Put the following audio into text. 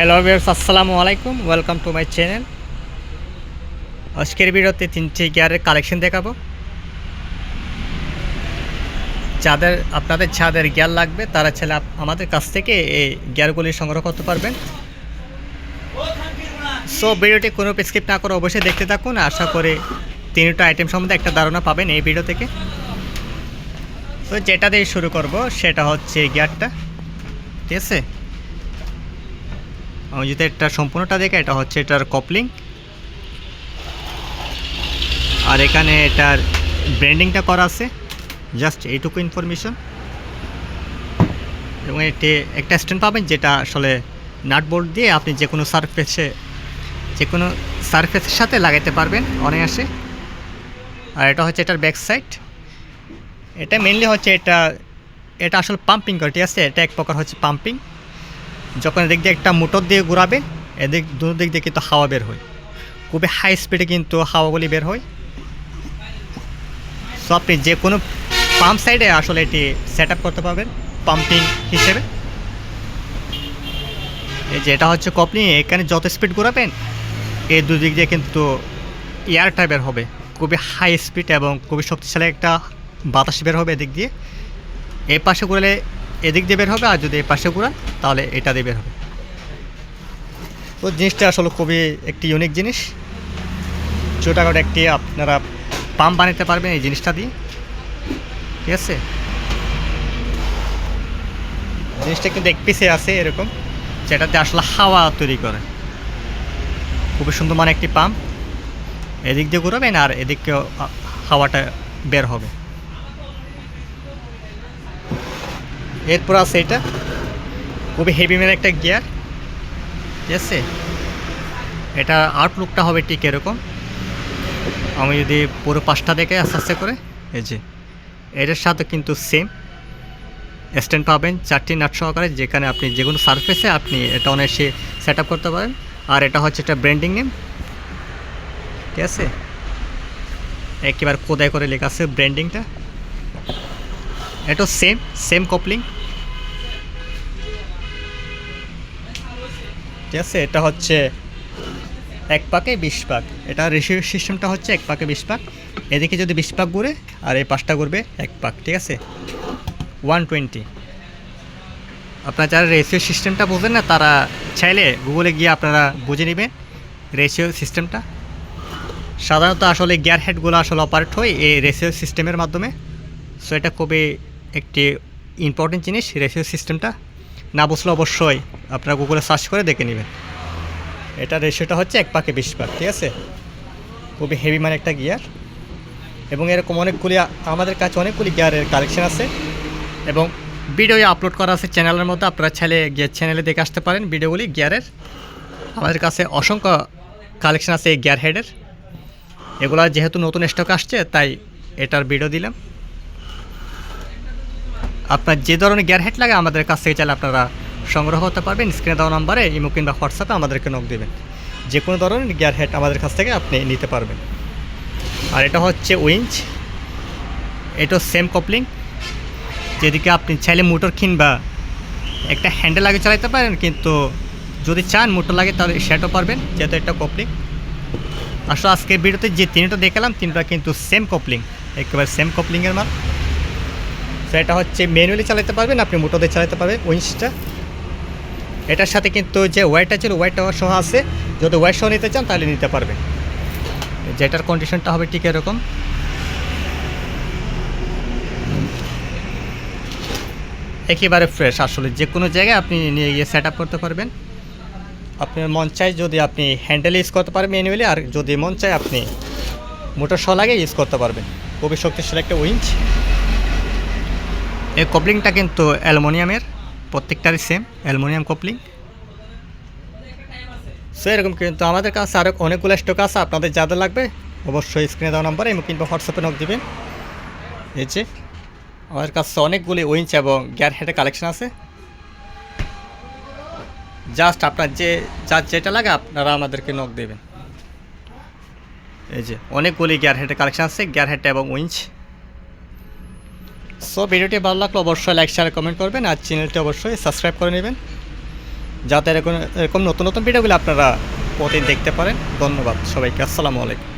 Hello viewers আসসালামু আলাইকুম। Welcome to my channel আজকের ভিডিওতে তিনটি গিয়ারের কালেকশন দেখাবো। যাদের, আপনাদের যাদের গিয়ার লাগবে, তারা ছেলে আমাদের কাছ থেকে এই গিয়ারগুলি সংগ্রহ করতে পারবেন। সো ভিডিওটি কোনো স্কিপ না করে অবশ্যই দেখতে থাকুন। আশা করি তিনটা আইটেম সম্বন্ধে একটা ধারণা পাবেন এই ভিডিও থেকে। তো যেটা দিয়ে শুরু করব, সেটা হচ্ছে গিয়ারটা ঠিক আছে? আমি যদি এটা সম্পূর্ণটা দেখে, এটা হচ্ছে এটার কপলিং আর এখানে এটার ব্র্যান্ডিংটা করা আছে। জাস্ট এইটুকু ইনফরমেশন এবং এটি একটা স্ট্যান্ড পাবেন যেটা আসলে নাট বোল্ট দিয়ে আপনি যে কোনো সারফেসে যে কোনো সারফেসের সাথে লাগাতে পারবেন অনায়াসে। আর এটা হচ্ছে এটার ব্যাক সাইড এটা মেনলি হচ্ছে এটা এটা আসলে পাম্পিং করে, ঠিক আছে? এটা এক প্রকার হচ্ছে পাম্পিং যখন এদিক দিয়ে একটা মোটর দিয়ে ঘুরাবে, এদিক দু দিক দিয়ে কিন্তু হাওয়া বের হয়। খুবই হাই স্পিডে কিন্তু হাওয়াগুলি বের হয়। সো আপনি যে কোনো পাম্প সাইডে আসলে এটি সেট করতে পারবেন পাম্পিং হিসেবে। এই যে এটা হচ্ছে কপলিং এখানে যত স্পিড ঘোরাবেন, এই দুদিক দিয়ে কিন্তু এয়ারটা বের হবে। খুবই হাই স্পিড এবং খুবই শক্তিশালী একটা বাতাস বের হবে এদিক দিয়ে। এই পাশে ঘুরলে এদিক দিয়ে বের হবে আর যদি এই পাশে ঘুরান, তাহলে এটা দিয়ে বের হবে। তো জিনিসটা আসলে খুবই একটি ইউনিক জিনিস। ছোটোখাটো একটি আপনারা পাম্প বানাতে পারবেন এই জিনিসটা দিয়ে। ঠিক আছে? জিনিসটা কিন্তু এক পিসে আছে এরকম, যেটাতে আসলে হাওয়া তৈরি করে। খুবই সুন্দর মানে একটি পাম্প এদিক দিয়ে ঘুরাবেন আর এদিকে হাওয়াটা বের হবে। এরপর আছে এটা। খুবই হেভি মেন একটা গিয়ার ঠিক আছে? এটা আউটলুকটা হবে ঠিক এরকম। আমি যদি পুরো পাঁচটা দেখে আস্তে আস্তে করে, এই যে, এটার সাথে কিন্তু সেম স্ট্যান্ড পাবেন চারটি নাট সহকারে, যেখানে আপনি যে কোনো সারফেসে আপনি এটা অনায়াসে সেট আপ করতে পারেন। আর এটা হচ্ছে একটা ব্র্যান্ডিং নেম ঠিক আছে? একেবারে কোদায় করে লেখা আছে ব্র্যান্ডিংটা এটা সেম সেম কপলিং ঠিক আছে, এটা হচ্ছে এক পাকে বিশ পাক। এটা রেশিও সিস্টেমটা হচ্ছে এক পাকে বিশ পাক। এদিকে যদি বিশ পাক ঘুরে আর এই পাঁচটা ঘুরবে এক পাক, ঠিক আছে? ওয়ান টোয়েন্টি আপনারা যারা রেশিও সিস্টেমটা বোঝেন না, তারা চাইলে গুগলে গিয়ে আপনারা বুঝে নেবেন রেশিও সিস্টেমটা সাধারণত আসলে গিয়ার হেডগুলো আসলে অপারেট হয় এই রেশিও সিস্টেমের মাধ্যমে। সো এটা খুবই একটি ইম্পর্টেন্ট জিনিস রেশিও সিস্টেমটা না বুঝলে অবশ্যই। আপনারা গুগলে সার্চ করে দেখে নেবেন। এটা রেশিওটা হচ্ছে এক পাকে বিশ পাক, ঠিক আছে? খুবই হেভি মানে একটা গিয়ার এবং এরকম অনেকগুলি আমাদের কাছে অনেকগুলি গিয়ারের কালেকশন আছে। এবং ভিডিও আপলোড করা আছে চ্যানেলের মধ্যে। আপনারা ছেলে গিয়ার চ্যানেলে দেখে আসতে পারেন ভিডিওগুলি গিয়ারের আমাদের কাছে অসংখ্য কালেকশন আছে এই গিয়ার হেডের এগুলো যেহেতু নতুন স্টক আসছে, তাই এটার ভিডিও দিলাম। আপনার যে ধরনের গিয়ার হেড লাগে আমাদের কাছ থেকে চাইলে আপনারা সংগ্রহ করতে পারবেন। স্ক্রিনে দেওয়া নাম্বারে ইমো কিংবা হোয়াটসঅ্যাপে আমাদেরকে নক দেবেন। যে কোনো ধরনের গিয়ার হেড আমাদের কাছ থেকে আপনি নিতে পারবেন। আর এটা হচ্ছে উইঞ্চ এটা সেম কপলিং যেদিকে আপনি চাইলে মোটর কিনবা একটা হ্যান্ডেল আগে চালাতে পারেন, কিন্তু যদি চান মোটর লাগে, তাহলে সেটাও পারবেন, যেহেতু একটা কপলিং আসলে আজকের ভিডিওতে যে তিনটা দেখালাম, তিনটা কিন্তু সেম কপলিং একেবারে সেম কপলিংয়ের মাল। তো এটা হচ্ছে ম্যানুয়ালি চালাতে পারবেন, আপনি মোটরদের চালাতে পারবেন উইন্সটা এটার সাথে কিন্তু যে ওয়াইটটা ছিল ওয়াইটটা সহ আছে, যদি ওয়াইট সহ নিতে চান তাহলে নিতে পারবেন। যেটার কন্ডিশনটা হবে ঠিক এরকম। একেবারে ফ্রেশ আসলে যে কোনো জায়গায় আপনি নিয়ে গিয়ে সেট করতে পারবেন। আপনার মন চাই যদি আপনি হ্যান্ডেল ইউজ করতে পারবেন ম্যানুয়ালি আর যদি মন চায় আপনি মোটর সহ লাগে ইউজ করতে পারবেন। খুবই শক্তিশালী একটা উইঞ্চ এই কপলিংটা কিন্তু অ্যালুমিনিয়ামের, প্রত্যেকটারই সেম অ্যালুমিনিয়াম কপলিং সো এরকম কিন্তু আমাদের কাছে আরও অনেকগুলো স্টক আছে, আপনাদের যাদের লাগবে, অবশ্যই স্ক্রিনে দেওয়া নাম্বার এবং কিংবা হোয়াটসঅ্যাপে নক দেবেন। এই যে, আমাদের কাছে অনেকগুলি উইঞ্চ এবং গ্যার হেডের কালেকশন আছে। জাস্ট আপনার যে, যার যেটা লাগে আপনারা আমাদেরকে নক দেবেন। এই যে, অনেকগুলি গিয়ার হেডের কালেকশন আছে গিয়ার হেড এবং উইঞ্চ সো ভিডিওটি ভালো লাগলে অবশ্যই লাইক শেয়ার কমেন্ট করবেন আর চ্যানেলটি অবশ্যই সাবস্ক্রাইব করে নেবেন। যাতে এরকম এরকম নতুন নতুন ভিডিওগুলো আপনারা প্রতিদিন দেখতে পারেন। ধন্যবাদ সবাইকে। আসসালামু আলাইকুম।